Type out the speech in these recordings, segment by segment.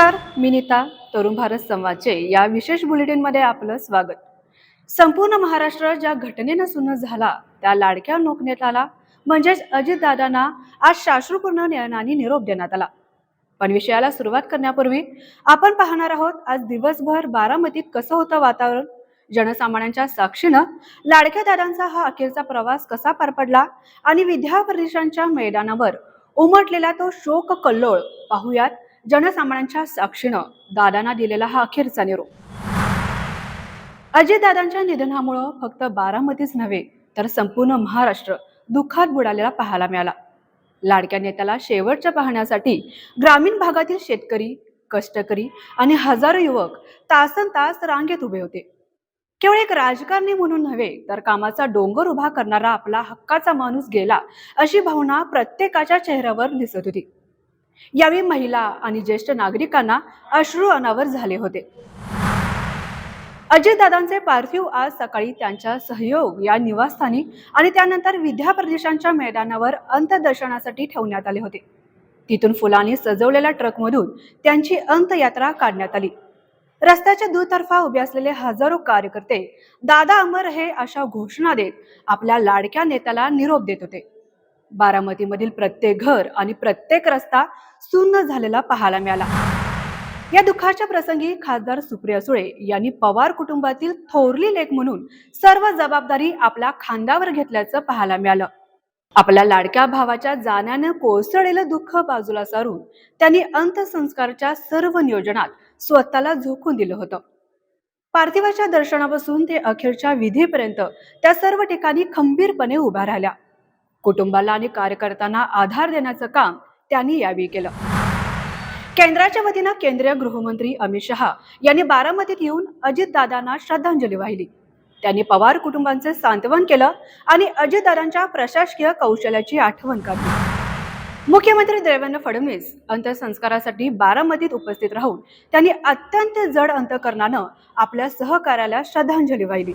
नमस्कार मी नीता तरुण भारत संवादचे या विशेष बुलेटिनमध्ये आपलं स्वागत. संपूर्ण महाराष्ट्र ज्या घटनेनं सुन्न झाला त्या लाडक्या नोकनेताला म्हणजेच अजितदादांना आज शाश्रुपूर्ण नयनाने निरोप देण्यात आला. पण विषयाला सुरुवात करण्यापूर्वी आपण पाहणार आहोत आज दिवसभर बारामतीत कसं होतं वातावरण? जनसामान्यांच्या साक्षीनं लाडक्या दादांचा हा अखेरचा प्रवास कसा पार पडला? आणि विद्या विद्यापरिषांच्या मैदानावर उमटलेला तो शोक कल्लोळ पाहुयात. जनसामान्यांच्या साक्षीनं दादांना दिलेला हा अखेरचा निरोप. अजितदादांच्या निधनामुळं फक्त बारामतीच नव्हे तर संपूर्ण महाराष्ट्र दुःखात बुडालेला पाहायला मिळाला. लाडक्या नेत्याला शेवटच्या पाहण्यासाठी ग्रामीण भागातील शेतकरी कष्टकरी आणि हजारो युवक तासन तास रांगेत उभे होते. केवळ एक राजकारणी म्हणून नव्हे तर कामाचा डोंगर उभा करणारा आपला हक्काचा माणूस गेला अशी भावना प्रत्येकाच्या चेहऱ्यावर दिसत होती. यावेळी महिला आणि ज्येष्ठ नागरिकांना अश्रू अनावर झाले होते. अजितदादांचे पार्थिव आज सकाळी त्यांच्या सहयोग या निवासस्थानी आणि त्यानंतर विद्या प्रदेशांच्या मैदानावर अंत्यदर्शनासाठी ठेवण्यात आले होते. तिथून फुलांनी सजवलेल्या ट्रकमधून त्यांची अंतयात्रा काढण्यात आली. रस्त्याच्या दुतर्फा उभे असलेले हजारो कार्यकर्ते दादा अमर हे अशा घोषणा देत आपल्या लाडक्या नेत्याला निरोप देत होते. बारामतीमधील प्रत्येक घर आणि प्रत्येक रस्ता सुन्न झालेला पाहायला मिळाला. या दुःखाच्या प्रसंगी खासदार सुप्रिया सुळे यांनी पवार कुटुंबातील थोरली लेख म्हणून सर्व जबाबदारी आपल्या खांद्यावर घेतल्याचं पाहायला मिळालं. आपल्या लाडक्या भावाच्या जाण्यानं कोसळलेलं दुःख बाजूला सारून त्यांनी अंत्यसंस्काराच्या सर्व नियोजनात स्वतःला झोकून दिलं होतं. पार्थिवाच्या दर्शनापासून ते अखेरच्या विधीपर्यंत त्या सर्व ठिकाणी खंबीरपणे उभ्या राहिल्या. कुटुंबाला आणि कार्यकर्त्यांना आधार देण्याचं काम त्यांनी यावेळी केलं. केंद्राच्या वतीनं केंद्रीय गृहमंत्री अमित शहा यांनी बारामतीत येऊन अजितदादांना श्रद्धांजली वाहिली. त्यांनी पवार कुटुंबांचे सांत्वन केलं आणि अजितदादांच्या प्रशासकीय कौशल्याची आठवण काढली. मुख्यमंत्री देवेंद्र फडणवीस अंत्यसंस्कारासाठी बारामतीत उपस्थित राहून त्यांनी अत्यंत जड अंतकरणानं आपल्या सहकार्याला श्रद्धांजली वाहिली.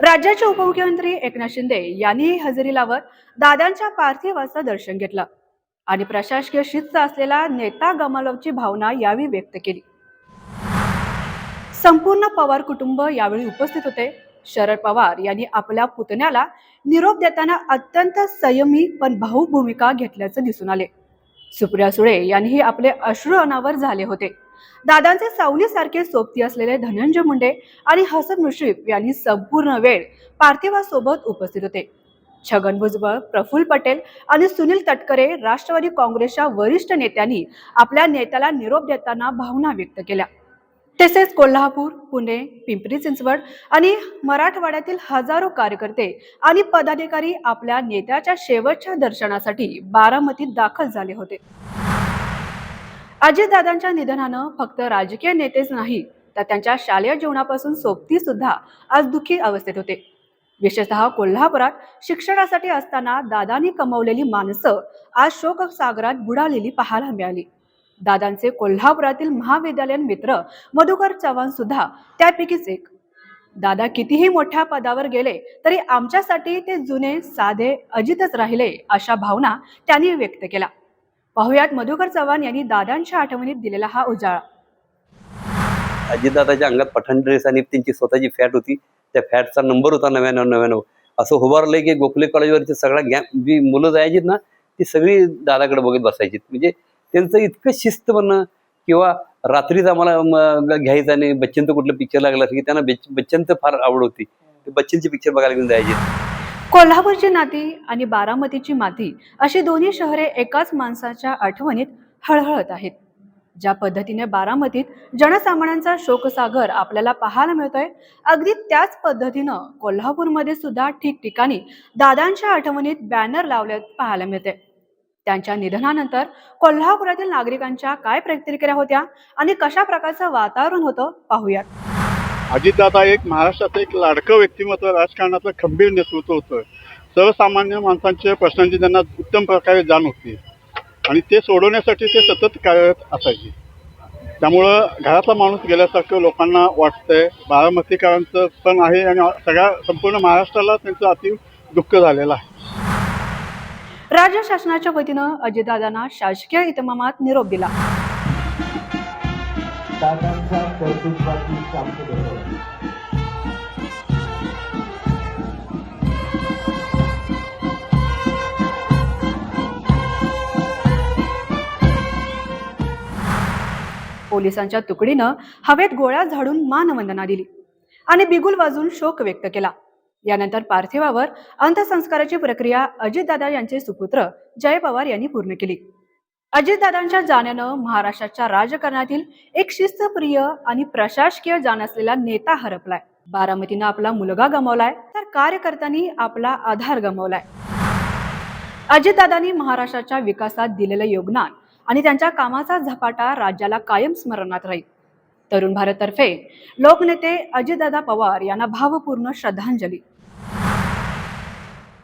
राज्याचे उपमुख्यमंत्री एकनाथ शिंदे यांनीही हजेरी लावत दादांच्या पार्थिवाचं दर्शन घेतलं. आणि प्रशासकीय शिस्त असलेला नेता गमालवची भावना यावेळी व्यक्त केली. संपूर्ण पवार कुटुंब यावेळी उपस्थित होते. शरद पवार यांनी आपल्या पुतण्याला निरोप देताना अत्यंत संयमी पण भाऊ भूमिका घेतल्याचं दिसून आले. सुप्रिया सुळे यांनीही आपले अश्रू अनावर झाले होते. दादांचे सावलीसारखे सोबती असलेले धनंजय मुंडे आणि हसन मुश्रीफ यांनी संपूर्ण वेळ पार्थिवासोबत उपस्थित होते. छगन भुजबळ प्रफुल्ल पटेल आणि सुनील तटकरे राष्ट्रवादी काँग्रेसच्या वरिष्ठ नेत्यांनी आपल्या नेत्याला निरोप देताना भावना व्यक्त केल्या. तसेच कोल्हापूर पुणे पिंपरी चिंचवड आणि मराठवाड्यातील हजारो कार्यकर्ते आणि पदाधिकारी आपल्या नेत्याच्या शेवटच्या दर्शनासाठी बारामतीत दाखल झाले होते. अजितदादांच्या निधनानं फक्त राजकीय नेतेच नाही तर त्यांच्या शालेय जीवनापासून सोबती सुद्धा आज दुःखी अवस्थेत होते. विशेषतः कोल्हापुरात शिक्षणासाठी असताना दादांनी कमवलेली माणसं आज शोकसागरात बुडालेली पाहायला मिळाली. दादांचे कोल्हापुरातील महाविद्यालयीन मित्र मधुकर चव्हाण सुद्धा त्यापैकीच एक. दादा कितीही मोठ्या पदावर गेले तरी आमच्यासाठी ते जुने साधे अजितच राहिले अशा भावना त्यांनी व्यक्त केल्या. पाहुयात मधुकर चव्हाण यांनी दादांच्या आठवणीत दिलेला हा उजाळा. अजितदादाच्या अंगात पठाण ड्रेस आणि त्यांची स्वतःची फॅट होती. त्या फॅटचा नंबर होता नव्याण्णव नव्याण्णव. असं उभारलंय की गोखले कॉलेजवरची सगळ्या गॅ जी मुलं जायचीत ना ती सगळी दादाकडे बघत बसायची म्हणजे त्यांचं इतकं शिस्त बनणं किंवा रात्रीच आम्हाला घ्यायचं आणि बच्चनचं कुठलं पिक्चर लागलं असं की त्यांना बच्चनचं फार आवड होती. ते बच्चनचे पिक्चर बघायला घेऊन जायचे कोल्हापूरची नाती आणि बारामतीची माती अशी दोन्ही शहरे एकाच माणसाच्या आठवणीत हळहळत आहेत. ज्या पद्धतीने बारामतीत जनसामान्यांचा शोकसागर आपल्याला पाहायला मिळतोय अगदी त्याच पद्धतीनं कोल्हापूरमध्ये सुद्धा ठिकठिकाणी दादांच्या आठवणीत बॅनर लावल्यात पाहायला मिळते त्यांच्या निधनानंतर कोल्हापुरातील नागरिकांच्या काय प्रतिक्रिया होत्या आणि कशा प्रकारचं वातावरण होतं पाहूयात. अजितदादा एक महाराष्ट्राचं एक लाडकं व्यक्तिमत्व राजकारणाचं खंबीर नेतृत्व होतं. सर्वसामान्य माणसांच्या प्रश्नांची त्यांना उत्तम प्रकारे जाण होती. आणि ते सोडवण्यासाठी ते सतत कार्यरत असायचे. त्यामुळं घरातला माणूस गेल्यासारखं लोकांना वाटतंय. बारामतीकरांचं पण आहे आणि सगळ्या संपूर्ण महाराष्ट्राला त्यांचं अति दुःख झालेलं आहे. राज्य शासनाच्या वतीनं अजितदादांना शासकीय इतमामात निरोप दिला. पोलिसांच्या तुकडीनं हवेत गोळ्या झाडून मानवंदना दिली आणि बिगुल वाजून शोक व्यक्त केला. यानंतर पार्थिवावर अंत्यसंस्काराची प्रक्रिया अजितदादा यांचे सुपुत्र जय पवार यांनी पूर्ण केली. अजितदादांच्या जाण्यानं महाराष्ट्राच्या राजकारणातील एक शिस्तप्रिय आणि प्रशासकीय जाण असलेला नेता हरपलाय. बारामतीनं आपला मुलगा गमावलाय तर कार्यकर्त्यांनी आपला आधार गमावलाय. अजितदादांनी महाराष्ट्राच्या विकासात दिलेलं योगदान आणि त्यांच्या कामाचा झपाटा राज्याला कायम स्मरणात राहील. तरुण भारततर्फे लोकनेते अजितदादा पवार यांना भावपूर्ण श्रद्धांजली.